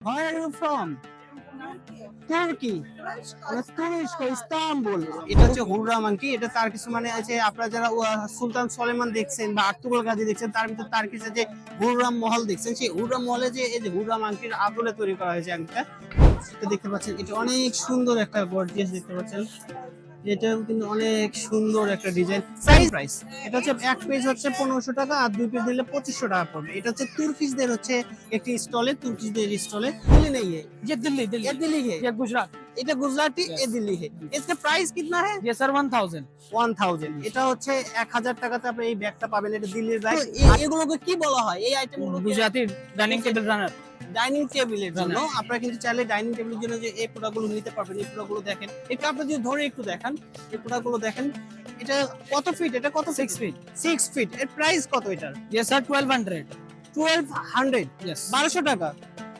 Where are you from? তুর্কি তুরস্ক Istanbul এটা হচ্ছে হুররাম আংটি এটা তার কিছু মানে আছে আপনারা যারা সুলতান সলেমান দেখছেন বা আর্তুগল গাজী দেখছেন, তার ভিতরে তার কিছু যে হুররাম মহল দেখছেন, সেই হুররাম মহলে যে এই যে হুররাম আঙ্কির আদলে তৈরি করা হয়েছে আঙ্কিটা দেখতে পাচ্ছেন। এটা অনেক সুন্দর একটা গর্জিয়াস দেখতে পাচ্ছেন। এটাও কিন্তু অনেক সুন্দর একটা ডিজাইন সাইজ প্রাইস এটা হচ্ছে এক পিস হচ্ছে পনেরোশো টাকা আর দুই পিস দিলে পঁচিশশো টাকা পড়বে এটা হচ্ছে তুর্কিশদের হচ্ছে একটি স্টলে তুর্কিশদের স্টলে दिल्ली नहीं है ये दिल्ली दिल्ली ये दिल्ली है ये गुजरात এটা গুজরাটি এ দিল্লি है इसका प्राइस कितना है ये सर वन थाउजेंड 1000 এটা হচ্ছে 1000 টাকাতে আপনি এই ব্যাগটা পাবেন এটা দিল্লির ব্যাগ এগুলোকে কি বলা হয় এই আইটেমগুলো Gujarati dining table runner dining টেবিলের জন্য। আপনারা কিন্তু চাইলে ডাইনিং টেবিলের জন্য যে এই প্রোডাক্টগুলো নিতে পারবেন এই প্রোডাক্টগুলো দেখেন। একটু আপনি যদি ধরে একটু দেখান এই প্রোডাক্টগুলো দেখেন এটা কত ফিট এটা কত সিক্স ফিট সিক্স ফিট এর প্রাইস কত এটার? Yes sir twelve hundred twelve hundred বারোশো টাকা।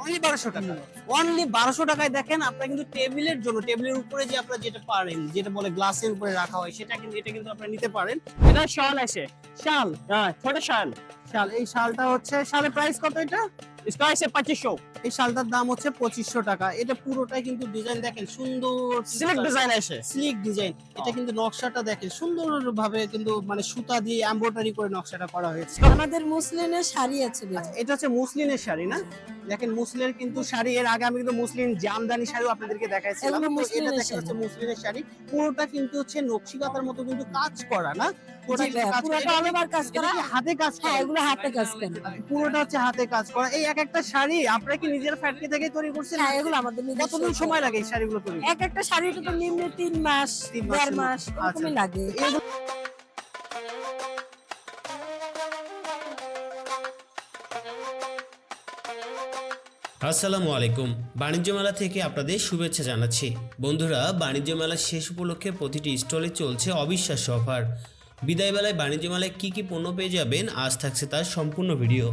ওই বারোশো টাকা। অনলি বারোশো টাকায় দেখেন আপনারা কিন্তু টেবিলের জন্য টেবিলের উপরে যে আপনারা যেটা পারেন যেটা বলে গ্লাসের উপরে রাখা হয় সেটা কিন্তু এটা কিন্তু আপনারা নিতে পারেন। এটা শাল আছে। শাল হ্যাঁ ছোট শাল। শাল এই শালটা হচ্ছে শালের প্রাইস কত এটা? নকশাটা দেখেন সুন্দর ভাবে কিন্তু মানে সুতা দিয়ে করে নকশাটা করা হয়েছে। আমাদের মুসলিনের শাড়ি আছে আচ্ছা, এটা হচ্ছে শাড়ি না? দেখেন মুসলিনের কিন্তু শাড়ি এর আমি কিন্তু মুসলিম জামদানি শাড়িও আপনাদেরকে দেখাইছিলাম। এটা মুসলিনের দেখেন হচ্ছে মুসলিনের শাড়ি। পুরোটা কিন্তু হচ্ছে নকশিকাতার মতো কিন্তু কাজ করা না? কাজ করা। হাতে কাজ হ্যাঁ এগুলো হাতে কাজ করে। পুরোটা হচ্ছে হাতে কাজ করা। এই এক একটা শাড়ি আপনারা কি নিজের ফ্যাক্টরি থেকে তৈরি করছেন? হ্যাঁ এগুলো আমাদের কতদিন সময় লাগে এই শাড়িগুলো তৈরি এক একটা শাড়িটা তো নিম্নে তিন মাস দেড় মাস, আচ্ছা। এরকমই লাগে আসসালামু আলাইকুম। বাণিজ্য মেলা থেকে আপনাদের শুভেচ্ছা জানাচ্ছি। বন্ধুরা বাণিজ্য মেলা শেষ উপলক্ষে প্রতিটি স্টলে চলছে অবিশ্বাস্য অফার। বিদায়বেলায় বাণিজ্য মেলায় কী কী পণ্য পেয়ে যাবেন, আজ থাকছে তার সম্পূর্ণ ভিডিও।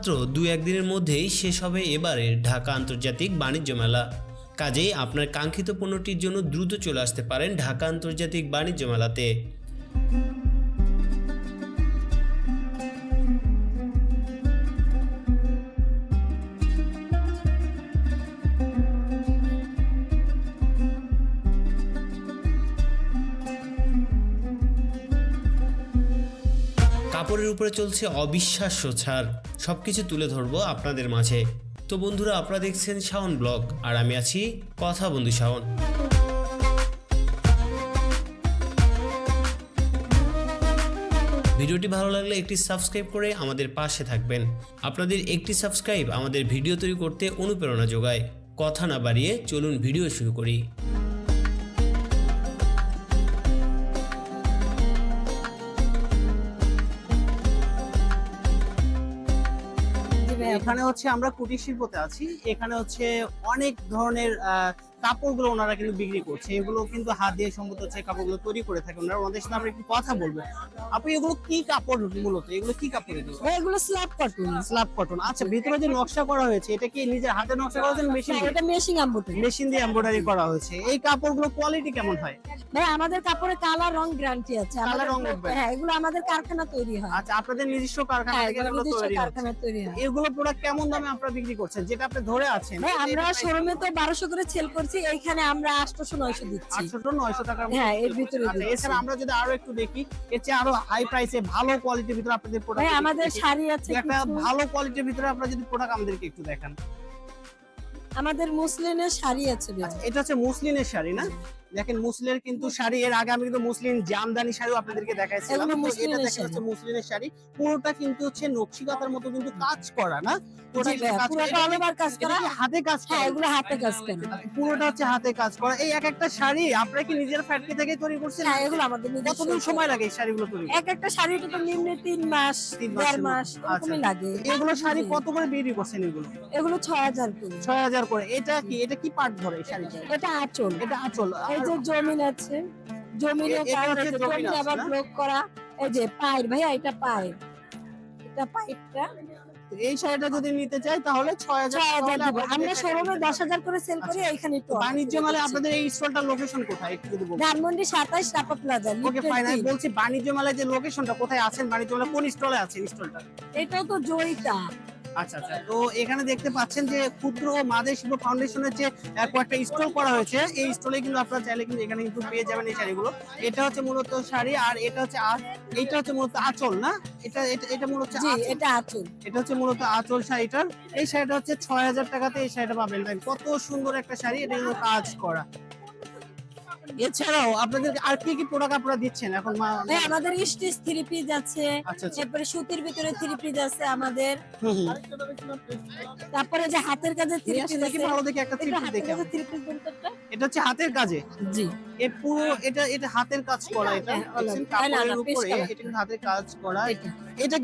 মাত্র দু একদিনের মধ্যেই শেষ হবে এবারের ঢাকা আন্তর্জাতিক বাণিজ্য মেলা। কাজেই আপনার কাঙ্ক্ষিত পণ্যটির জন্য দ্রুত চলে আসতে পারেন ঢাকা আন্তর্জাতিক বাণিজ্য মেলাতে। উপরে চলছে অবিশ্বাস্য ছাড়। সবকিছু তুলে ধরবো আপনাদের মাঝে। তো বন্ধুরা, আপনারা দেখছেন শাওন ব্লগ, আর আমি আছি কথা বন্ধু শাওন। ভিডিওটি ভালো লাগলে একটি সাবস্ক্রাইব করে আমাদের পাশে থাকবেন। আপনাদের একটি সাবস্ক্রাইব আমাদের ভিডিও তৈরি করতে অনুপ্রেরণা যোগায়। কথা না বাড়িয়ে চলুন ভিডিও শুরু করি। এখানে হচ্ছে আমরা কুটির শিল্পতে আছি। এখানে হচ্ছে অনেক ধরনের কাপড়গুলো ওনারা কিন্তু বিক্রি করছে এগুলো কিন্তু হাত দিয়ে সম্ভবত হচ্ছে কাপড়গুলো তৈরি করে থাকে ওনারা ওনাদের সাথে আমরা একটু কথা বলব। আপনি এগুলো কি কাপড় মূলত? এগুলো কি কাপড় এগুলো? এগুলো স্ল্যাব কটন স্ল্যাব কটন আচ্ছা ভিতরে যে নকশা করা হয়েছে এটা কি নিজের হাতে নকশা করা হয়েছে মেশিন এটা মেশিং আম্বুটি মেশিন দিয়ে এমব্রয়ডারি করা হয়েছে। এই কাপড়গুলো কোয়ালিটি কেমন হয়? ভাই আমাদের কাপড়ে কালার রং গ্যারান্টি আছে। আমাদের- রং? হ্যাঁ এগুলো আমাদের কারখানা তৈরি হয়। আচ্ছা আপনাদের নিজস্ব কারখানা হ্যাঁ থেকে এগুলো তৈরি কারখানা তৈরি হয়। এগুলো প্রোডাক্ট কেমন দামে আপনারা বিক্রি করছেন? যেটা আপনি ধরে আছেন ভাই আমরা শোরুমে তো বারোশো করে সেল করছি। এইখানে আমরা আটশোশো নয়শো দিচ্ছি। আটশো নয়শো টাকার হ্যাঁ, এর ভিতরে। আচ্ছা, দিচ্ছি। এছাড়া আমরা যদি আরও একটু দেখি এর চেয়ে আরও হাই প্রাইসে ভালো কোয়ালিটির ভিতরে আপনাদের প্রোডাক্ট প্রোডাক্ট আমাদের শাড়ি আছে একটা ভালো কোয়ালিটির ভিতরে আপনারা যদি প্রোডাক্ট আমাদেরকে একটু দেখান। আমাদের মুসলিনের শাড়ি আছে এটা হচ্ছে মুসলিনের শাড়ি না? দেখেন মুসলিনের কিন্তু শাড়ি এর আগে আমি কিন্তু মুসলিম জামদানি শাড়িও আপনাদেরকে দেখাইছিলাম। এগুলো এটা দেখেন শাড়ি। হচ্ছে মুসলিনের শাড়ি। পুরোটা কিন্তু হচ্ছে নকশিকাতার মতো কিন্তু কাজ করা না। হাতে কাজ করা। হ্যাঁ এগুলো হাতে কাজ করে। পুরোটা হচ্ছে হাতে কাজ করা। এই এক একটা শাড়ি আপনারা কি নিজের ফ্যাক্টরি থেকে তৈরি করছেন? হ্যাঁ এগুলো আমাদের কতদিন সময় লাগে এই শাড়িগুলো তৈরি করতে? এক একটা শাড়িটা তো নিম্নে তিন মাস দেড় মাস আচ্ছা। এরকমই লাগে। এগুলো শাড়ি কত করে বিক্রি করছেন এগুলো? এগুলো ছয় হাজার করে। ছয় হাজার করে। এটা কি এটা কি পার্ট ধরে এই শাড়িটা? এটা আঁচল। এটা আঁচল। এই যে জমিন আছে জমিনে এটা জমিন আবার ব্লক করা এই যে পায়ের ভাইয়া এটা পায়ের এটা পাইপটা এই শাড়িটা যদি নিতে চাই তাহলে ছয় হাজার। আমরা শোরুমে দশ হাজার করে সেল করি আচ্ছা। এখানে একটু বাণিজ্য মেলে আপনাদের এই স্টলটার লোকেশন কোথায়? একটু যদি ধানমন্ডি সাতাইশ টাপা প্লাজা ওকে ফাইন আমি বলছি বাণিজ্য মেলায় যে লোকেশনটা কোথায় আছেন? বাণিজ্য মেলা কোন স্টলে আছেন স্টলটা? এটাও তো জয়িতা। আচ্ছা আচ্ছা। তো এখানে দেখতে পাচ্ছেন যে ক্ষুদ্র ও মাদের শিল্প ফাউন্ডেশনের যে কয়েকটা স্টল করা হয়েছে এই স্টলে কিন্তু আপনারা চাইলে কিন্তু এখানে কিন্তু পেয়ে যাবেন এই শাড়িগুলো। এটা হচ্ছে মূলত শাড়ি আর এটা হচ্ছে এইটা হচ্ছে মূলত আঁচল না? এটা এটা এটা মূলত। এটা আচল। এটা হচ্ছে মূলত আঁচল শাড়িটার। এই শাড়িটা হচ্ছে ছয় হাজার টাকাতে এই শাড়িটা পাবেন। কত সুন্দর একটা শাড়ি এটা কাজ করা। এছাড়াও আপনাদের আর কি কি প্রোডাক্ট আপনারা দিচ্ছেন? এখন হ্যাঁ আমাদের স্টিচ থ্রি পিস আছে। আচ্ছা আচ্ছা। সুতির ভিতরে থ্রি পিস আছে আমাদের। তারপরে যে হাতের কাজে থ্রি পিস দেখি ভালো দেখে একটা থ্রি পিস দেখে এটা হচ্ছে হাতের কাজে? জি। এ পুরো এটা এটা হাতের কাজ করা এটা। হ্যাঁ, না, কাপড়ের উপরে এটা কিন্তু হাতের কাজ করা। এটা।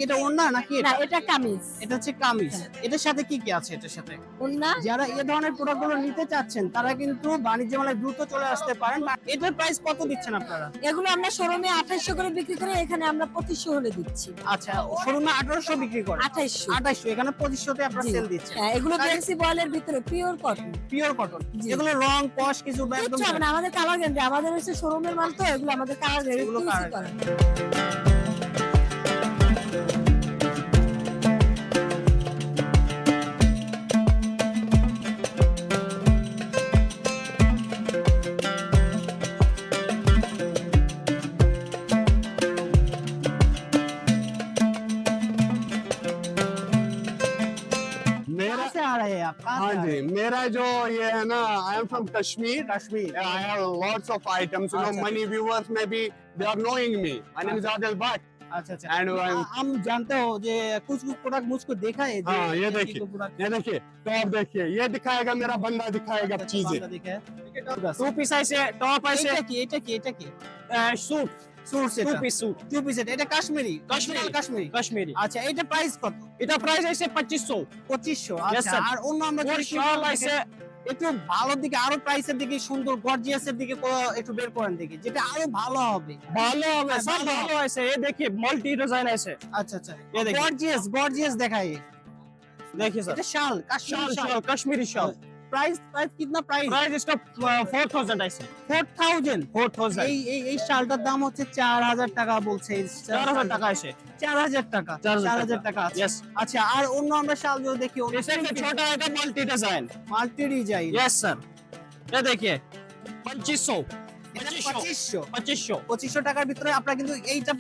এটা ওন্না নাকি এটা? এটা কামিজ। এটা হচ্ছে কামিজ। এটার সাথে কি কি আছে এটার সাথে? ওন্না? যারা এই ধরনের প্রোডাক্টগুলো নিতে চাচ্ছেন তারা কিন্তু বাণিজ্য মেলায় দ্রুত চলে আসতে পারেন। এটার প্রাইস কত দিচ্ছেন আপনারা? এগুলো আমরা শোরুমে আঠাইশশো করে বিক্রি করে এখানে আমরা পঁচিশশো হলে দিচ্ছি। আচ্ছা শোরুমে আঠারোশো বিক্রি করে আঠাইশশো। আঠাইশো এখানে পঁচিশশোতে আপনারা জি। সেল দিচ্ছেন হ্যাঁ এগুলো ভিতরে পিওর কটন পিওর কটন এগুলো রং কস কিছু একদম না আমাদের কালার আমাদের হচ্ছে শোরুমের মাল তো এগুলো আমাদের কালার এগুলো করা? हाँ जी मेरा जो ये है ना I am from Kashmir Kashmir I have lots of items you know many viewers में भी they are knowing me I am Jadil Bhat अच्छा अच्छा एंड हम जानते हो जे कुछ कुछ प्रोडक्ट मुझको देखा है हाँ, ये देखिए ये देखिए तो आप देखिए ये दिखाएगा मेरा बंदा दिखाएगा चीज़ें। टू पीस ऐसे टॉप ऐसे। सूट আচ্ছা, আচ্ছা, একটু ভালোর দিকে আরও প্রাইসের দিকে সুন্দর গর্জিয়াসের দিকে একটু বের করেন দেখি যেটা আরও ভালো হবে। ভালো হবে হ্যাঁ, সব ভালো আছে এ দেখি মাল্টি ডিজাইন আছে আচ্ছা আচ্ছা গর্জিয়াস গর্জিয়াস দেখায় দেখি স্যার এটা শাল Kashmiri shawl Kashmiri shawl. Price price कितना প্রাইস? প্রাইস इसका 4000 है 4000 4000 এই এই এই শালটার দাম হচ্ছে 4000 টাকা বলছে 4000 টাকা আছে 4000 টাকা? 4000 টাকা। यस আচ্ছা আর অন্য আমরা শাল যদি দেখি এসের ছোট এটা multi design multi design yes sir ये देखिए 2500 পঁচিশশো। পঁচিশশো। পঁচিশশো। টাকার ভিতরে আপনারা কিন্তু এইটা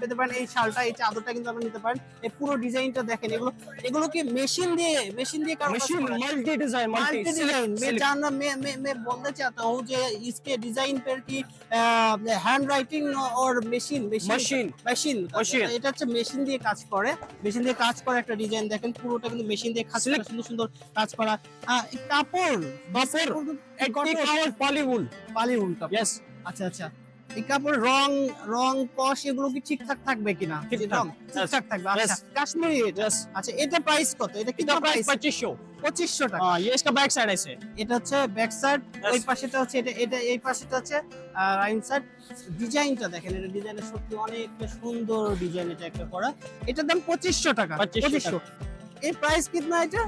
পেতে পারেন এই শালটা এই চাদরটা কিন্তু আপনি নিতে পারেন। এই পুরো ডিজাইনটা দেখেন এগুলো এগুলো কি মেশিন দিয়ে মেশিন দিয়ে machine multi design multi design मैं जानना मैं मैं मैं बोलना चाहता हूँ जो इसके डिजाइन पर की handwriting or machine machine machine machine এটা হচ্ছে মেশিন দিয়ে কাজ করে। মেশিন দিয়ে কাজ করে একটা ডিজাইন দেখেন পুরোটা কিন্তু মেশিন দিয়ে কাজ সুন্দর সুন্দর কাজ করা। কাপড় কাপড়। এটা। হচ্ছে ব্যাক সাইড ওই পাশেটা হচ্ছে এটা এটা এই পাশেটা আছে আর ডিজাইনটা দেখেন এটা ডিজাইনটা সত্যি অনেক সুন্দর ডিজাইন এটা একটা করা। এটার দাম পঁচিশশো টাকা। পঁচিশশো এই প্রাইস কিতনা এটা?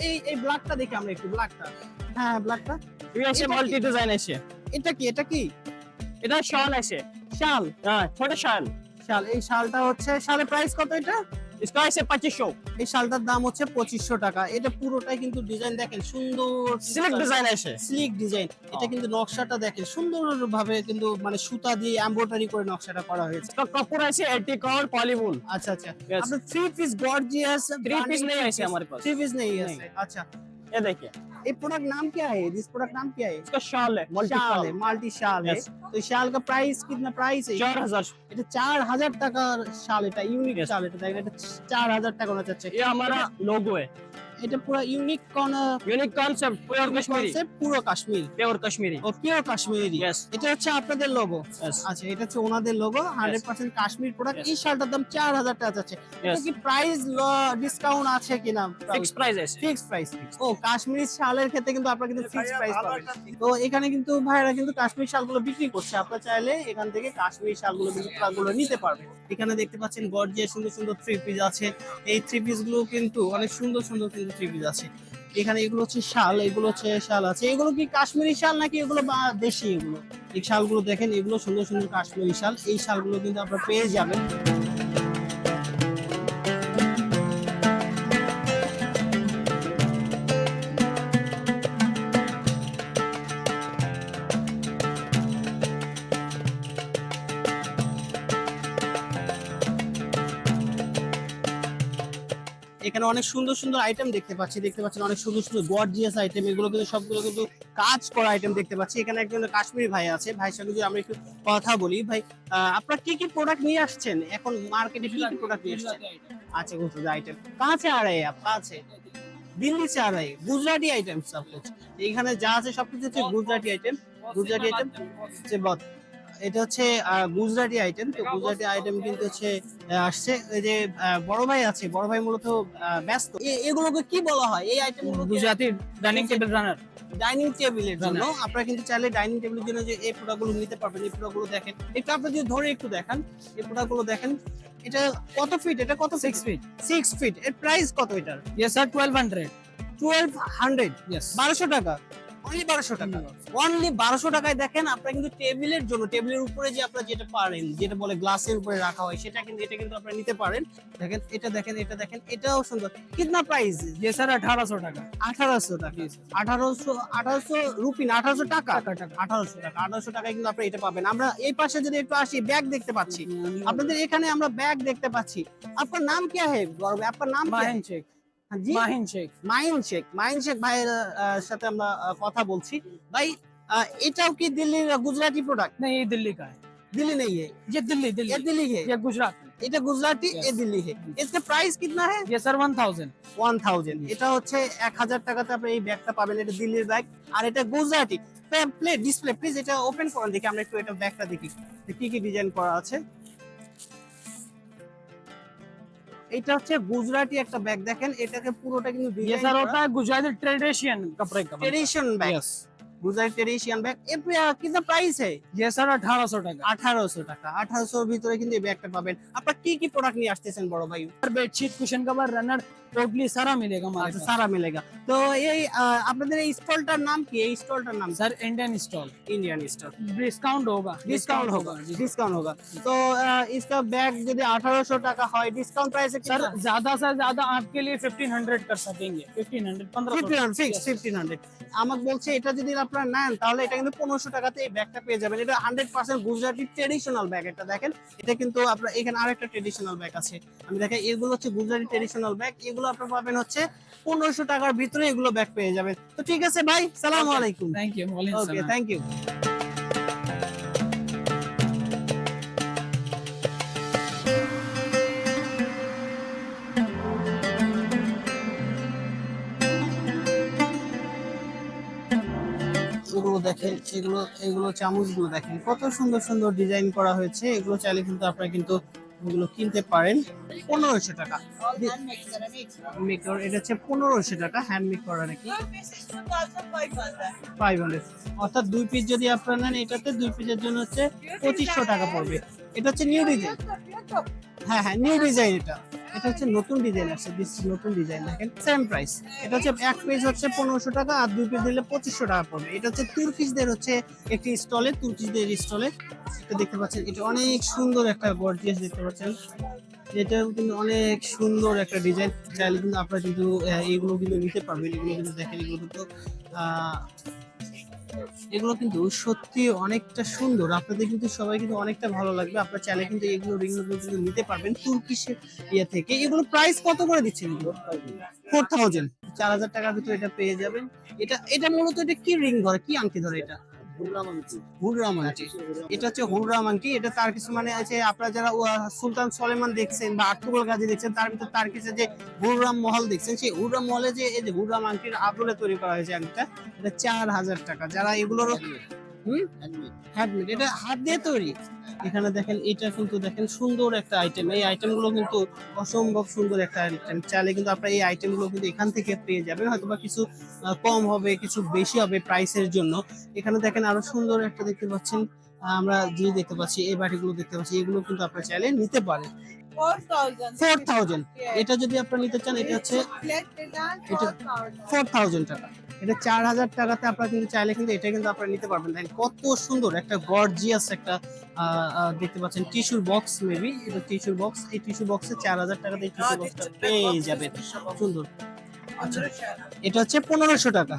এই এই দেখি আমরা একটু ব্ল্যাকটা হ্যাঁ ব্ল্যাকটা এটা আছে এটা কি? এটা কি? এটা শাল আছে শাল। হ্যাঁ ছোট শাল। শাল। এই শালটা হচ্ছে শালের প্রাইস কত এটা? স্কয়ার শেপ 2500 এই শালটার দাম হচ্ছে 2500 টাকা। এটা পুরোটাই কিন্তু ডিজাইন দেখেন সুন্দর স্লিক ডিজাইন আসে। স্লিক ডিজাইন এটা কিন্তু নকশাটা দেখেন সুন্দরভাবে কিন্তু মানে সুতা দিয়ে এমব্রয়ডারি করে নকশাটা করা হয়েছে। কাপড় আছে এটি কভার পলিউল আচ্ছা আচ্ছা। আপনার 3 পিস গর্জিয়াস 3 পিস নেই আছে আমার কাছে। 3 পিস নেই। আছে। আচ্ছা। ये देखिए ये प्रोडक्ट नाम क्या है जिस प्रोडक्ट नाम क्या है इसका शॉल है मल्टी शाल शॉल है माल्टी शाल है Yes. तो इस शाल का प्राइस कितना प्राइस है चार हजार এটা চার হাজার টাকার শাল এটা ইউনিক Yes. শাল এটা দেখেন এটা চার হাজার টাকা ওনা চাচ্ছে ये हमारा लोगो है এটা পুরো ইউনিক কোন unique concept pure Kashmiri concept পুরো কাশ্মীর পিওর কাশ্মীরি ও পিওর কাশ্মীরি. এটা হচ্ছে আপনাদের লোগো. আচ্ছা এটা হচ্ছে ওনাদের logo hundred percent Kashmir product এই শালটার দাম চার হাজার টাকা আছে এটা কি প্রাইস ডিসকাউন্ট আছে কিনা? ফিক্স প্রাইস আছে। ফিক্স প্রাইস ও কাশ্মীরি শালের ক্ষেত্রে কিন্তু আপনারা কিন্তু ফিক্স প্রাইস পাবেন। তো এখানে কিন্তু ভাইরা কিন্তু কাশ্মীরি শালগুলো বিক্রি করছে। আপনারা চাইলে এখান থেকে কাশ্মীরি শালগুলো কিন্তু গুলো নিতে পারবেন। এখানে দেখতে পাচ্ছেন গর্জিয়াস সুন্দর সুন্দর থ্রি পিস আছে। এই থ্রি পিসগুলো কিন্তু অনেক সুন্দর সুন্দর কিন্তু পিস আছে। এখানে এগুলো হচ্ছে শাল, এগুলো হচ্ছে শাল আছে। এগুলো কি কাশ্মীরি শাল নাকি এগুলো বা দেশি এগুলো? এই শালগুলো দেখেন, এগুলো সুন্দর সুন্দর কাশ্মীরি শাল। এই শালগুলো কিন্তু আপনারা পেয়ে যাবেন। এখানে অনেক সুন্দর সুন্দর আইটেম দেখতে পাচ্ছি, দেখতে পাচ্ছেন অনেক সুন্দর সুন্দর গর্জিয়াস আইটেম এগুলো কিন্তু সবগুলো কিন্তু কাজ করা আইটেম দেখতে পাচ্ছি। এখানে একজন কাশ্মীরি ভাই আছে ভাইয়ের সঙ্গে যদি আমরা একটু কথা বলি। ভাই আপনারা কি কি প্রোডাক্ট নিয়ে আসছেন? এখন মার্কেটে কি কি প্রোডাক্ট নিয়ে আসছেন? আচ্ছা গুজরাটি আইটেম কাছে আড়াই কাছে দিল্লি চা রাই গুজরাটি আইটেম সব কিছু এখানে যা আছে সবকিছু হচ্ছে গুজরাটি আইটেম গুজরাটি আইটেম এটা হচ্ছে গুজরাটি আইটেম তো গুজরাটি আইটেম কিন্তু হচ্ছে আসছে। এই যে বড় ভাই আছে বড় ভাই মূলত ব্যস্ত। এগুলোকে কি বলা হয়? এই item Gujarati dining table runner dining টেবিলের জন্য। আপনারা কিন্তু চাইলে ডাইনিং টেবিলের জন্য যে এই প্রোডাক্টগুলো নিতে পারবেন এই প্রোডাক্টগুলো দেখেন। একটু আপনি যদি ধরে একটু দেখেন এই প্রোডাক্টগুলো দেখেন। এটা কত ফিট এটা কত সিক্স ফিট সিক্স ফিট এর প্রাইস কত এটার? Yes sir twelve hundred twelve hundred বারোশো টাকা। অনলি বারোশো টাকা অনলি বারোশো টাকায় দেখেন আপনারা কিন্তু টেবিলের জন্য টেবিলের উপরে যে আপনারা যেটা পারেন যেটা বলে গ্লাসের উপরে রাখা হয় সেটা কিন্তু এটা কিন্তু আপনারা নিতে পারেন দেখেন এটা দেখেন এটা দেখেন এটাও সুন্দর কিতনা প্রাইস ये सर 1800 টাকা আঠারোশো টাকা আঠারোশো আঠারোশো রুপি না আঠারোশো টাকা টাকা টাকা আঠারোশো টাকা আঠারোশো টাকায় কিন্তু আপনি এটা পাবেন আমরা এই পাশে যদি একটু আসি ব্যাগ দেখতে পাচ্ছি আপনাদের এখানে আমরা ব্যাগ দেখতে পাচ্ছি আপনার নাম কি है গৌরব ভাই? আপনার নাম কি মাহিন है? শেখ हाँ जी মাহিন শেখ মাইন শেখ মাইন শেখ ভাইয়ের আহ, সাথে আমরা আহ, কথা বলছি ভাই আহ, এটাও কি দিল্লির গুজরাটি প্রোডাক্ট नहीं ये दिल्ली का है दिल्ली नहीं है ये दिल्ली ये दिल्ली दिल्ली है ये गुजरात में এটা গুজরাটি এ Yes. দিল্লি है इसका प्राइस कितना है ये सर 1000 ওয়ান থাউজেন্ড এটা হচ্ছে এক হাজার টাকাতে আপনি এই ব্যাগটা পাবেন এটা দিল্লির ব্যাগ আর এটা গুজরাটি প্লে ডিসপ্লে প্লিজ এটা ওপেন করেন দেখি আমরা একটু এটা ব্যাগটা দেখি যে কি কি ডিজাইন করা আছে এটা হচ্ছে গুজরাটি একটা ব্যাগ দেখেন এটাকে পুরোটা কিন্তু ডিজাইন স্যার ওটা গুজরাটি কাপড়ের কাপড় tradition bag yes Gujarati tradition bag এর দা প্রাইস হে ये सर 1800 টাকা 1800 টাকা 1800 এর ভিতরে কিন্তু এই ব্যাগটা পাবেন আপনারা কি কি প্রোডাক্ট নিয়ে আসতেছেন বড় ভাই আর bedsheet cushion cover runner totally सारा मिलेगा हमारे আচ্ছা पास সারা মিলেগা তো এই আহ, আপনাদের এই স্টলটার নাম কি এই স্টলটার নাম sir Indian stall Indian stall discount होगा डिस्काउंट होगा जी। डिस्काउंट होगा तो अ, इसका बैग यदि अठारह सौ टका है डिस्काउंट प्राइस सर ज्यादा से ज्यादा आपके लिए 1500 कर सकेंगे 1500 1500 ফিক্স ফিফটিন হান্ড্রেড আমাকে বলছে এটা যদি আপনারা নেন তাহলে এটা কিন্তু পনেরোশো টাকাতে এই ব্যাগটা পেয়ে যাবেন এটা hundred percent Gujarati traditional bag এটা দেখেন এটা কিন্তু আপনার এখানে আরেকটা ট্রেডিশনাল ব্যাগ আছে আমি দেখেন এগুলো হচ্ছে গুজরাটি ট্রেডিশনাল ব্যাগ এগুলো এগুলো আপনার পাবেন হচ্ছে পনেরোশো টাকার ভিতরে এগুলো ব্যাক পেয়ে যাবেন। তো ঠিক আছে ভাই সালাম আলাইকুম। Thank you okay thank you এগুলো দেখেন এগুলো এগুলো চামচগুলো দেখেন কত সুন্দর সুন্দর ডিজাইন করা হয়েছে। এগুলো চাইলে কিন্তু আপনারা কিন্তু এগুলো কিনতে পারেন। পনেরোশো টাকা। মেকার এটা হচ্ছে পনেরোশো টাকা হ্যান্ড মেক করা নাকি? ফাইভ হান্ড্রেড অর্থাৎ দুই পিস যদি আপনারা নেন, এটাতে দুই পিসের জন্য হচ্ছে পঁচিশশো টাকা পড়বে। এটা হচ্ছে নিউ ডিজাইন হ্যাঁ হ্যাঁ নিউ ডিজাইন এটা। এটা হচ্ছে নতুন ডিজাইন আসছে দিস নতুন ডিজাইন দেখেন। সেম প্রাইস এটা হচ্ছে এক পিস হচ্ছে পনেরোশো টাকা, আর দুই পিস দিলে পঁচিশশো টাকা পড়বে। এটা হচ্ছে তুর্কিশদের হচ্ছে একটি স্টলে তুর্কিশদের স্টলে এটা দেখতে পাচ্ছেন, এটা অনেক সুন্দর একটা গর্জিয়াস দেখতে পাচ্ছেন। এটা কিন্তু অনেক সুন্দর একটা ডিজাইন চাইলে কিন্তু আপনারা কিন্তু এগুলো কিন্তু নিতে পারবেন। এগুলো কিন্তু দেখেন, এগুলো কিন্তু এগুলো কিন্তু সত্যি অনেকটা সুন্দর। আপনাদের কিন্তু সবাই কিন্তু অনেকটা ভালো লাগবে। আপনার চ্যানেল কিন্তু এগুলো রিংগুলো কিন্তু নিতে পারবেন তুর্কিশের ইয়ে থেকে। এগুলো প্রাইস কত করে দিচ্ছেন এগুলো? ফোর থাউজেন্ড চার হাজার টাকার ভিতরে এটা পেয়ে যাবেন। এটা এটা মূলত এটা কি রিং ধরে? কি আংটি ধরে এটা? হুররাম আংটি এটা হচ্ছে হুররাম আংটি এটা তার কিছু মানে আছে আপনারা যারা সুলতান সলেমান দেখছেন বা আর্তুগল গাজী দেখছেন তার ভিতরে তার কিছু যে হুররাম মহল দেখছেন সেই হুররাম মহলে যে এই যে হুররাম আংটির আদলে তৈরি করা হয়েছে আংটিটা এটা চার হাজার টাকা। যারা এগুলোর হুম? হ্যান্ডমেড এটা হাত দিয়ে তৈরি? এখানে দেখেন এটা কিন্তু দেখেন সুন্দর একটা আইটেম এই আইটেমগুলো কিন্তু অসম্ভব সুন্দর একটা আইটেম চাইলে কিন্তু আপনারা এই আইটেমগুলো কিন্তু এখান থেকে পেয়ে যাবেন। হয়তো বা কিছু কম হবে কিছু বেশি হবে প্রাইসের জন্য। এখানে দেখেন আরও সুন্দর একটা দেখতে পাচ্ছেন। আমরা যে দেখতে পাচ্ছি এই বাটিগুলো দেখতে পাচ্ছি এগুলো কিন্তু আপনারা চাইলে নিতে পারেন. ফোর থাউজেন্ড এটা যদি আপনারা নিতে চান এটা হচ্ছে এটা- ফোর থাউজেন্ড টাকা। এটা চার হাজার টাকাতে আপনারা কিন্তু চাইলে কিন্তু এটা কিন্তু আপনারা নিতে পারবেন। দেখেন কত সুন্দর একটা গর্জিয়াস একটা দেখতে পাচ্ছেন টিস্যুর বক্স মেবি এটা টিস্যুর বক্স এই টিস্যু বক্সে চার হাজার টাকাতে এই টিস্যু বক্সটা পেয়ে যাবেন। সুন্দর। আচ্ছা। এটা হচ্ছে পনেরোশো টাকা।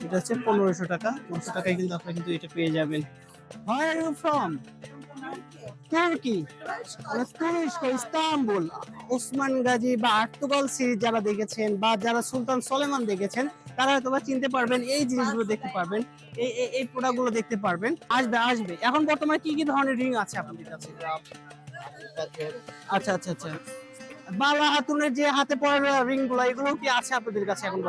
এটা হচ্ছে পনেরোশো টাকা। পনেরোশো টাকায় কিন্তু আপনারা কিন্তু এটা পেয়ে যাবেন। Are you from? Turkey. তুরস্ক ইস্তাম্বুল, ওসমান গাজী বা আর্তুগল সিরিজ যারা দেখেছেন বা যারা সুলতান সলেমান দেখেছেন, তারা হয়তো চিনতে পারবেন, এই জিনিসগুলো দেখতে পারবেন, এই, এই- প্রোডাক্টগুলো দেখতে পারবেন, আসবে আসবে। এখন বর্তমানে কি কি ধরনের রিং আছে আপনাদের কাছে? আচ্ছা আচ্ছা আচ্ছা। বালা হাতুনের যে হাতে পড়ার রিংগুলো এগুলো কি আছে আপনাদের কাছে এখন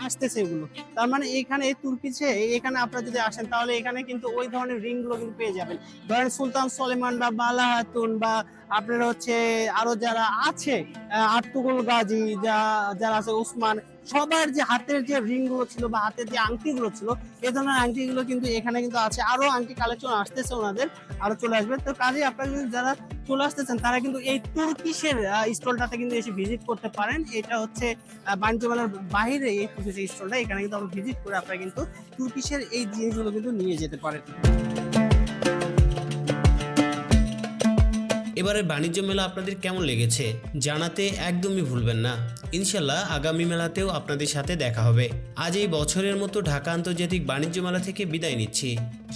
আসতেছে এগুলো। তার মানে এখানে তুর্কিছে এখানে আপনারা যদি আসেন তাহলে এখানে কিন্তু ওই ধরনের রিংগুলো কিন্তু পেয়ে যাবেন। ধরেন সুলতান সলেমান বা বালা হাতুন বা আপনার হচ্ছে আরও যারা আছে আহ, আর্তুগল গাজী যা যারা আছে উসমান সবার যে হাতের যে রিংগুলো ছিল বা হাতের যে আংটি গুলো ছিল, এ ধরনের আংটি গুলো কিন্তু এখানে কিন্তু আছে। আরও আংটি কালেকশন আসতেছে ওনাদের, আরও চলে আসবে। তো কাজে আপনারা যারা চলে আসতেছেন তারা কিন্তু এই তুর্কিশের স্টলটাতে কিন্তু এসে ভিজিট করতে পারেন। এটা হচ্ছে বাণিজ্য মেলার বাইরে এই স্টলটা, এখানে কিন্তু আপনারা ভিজিট করে আপনারা কিন্তু তুর্কিশের এই জিনিসগুলো কিন্তু নিয়ে যেতে পারেন। এবারের বাণিজ্য মেলা আপনাদের কেমন লেগেছে জানাতে একদমই ভুলবেন না। ইনশাল্লাহ আগামী মেলাতেও আপনাদের সাথে দেখা হবে। আজ এই বছরের মতো ঢাকা আন্তর্জাতিক বাণিজ্য মেলা থেকে বিদায় নিচ্ছি।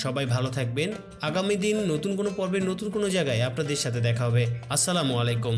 সবাই ভালো থাকবেন। আগামী দিন নতুন কোনো পর্বের নতুন কোনো জায়গায় আপনাদের সাথে দেখা হবে। আসসালামু আলাইকুম।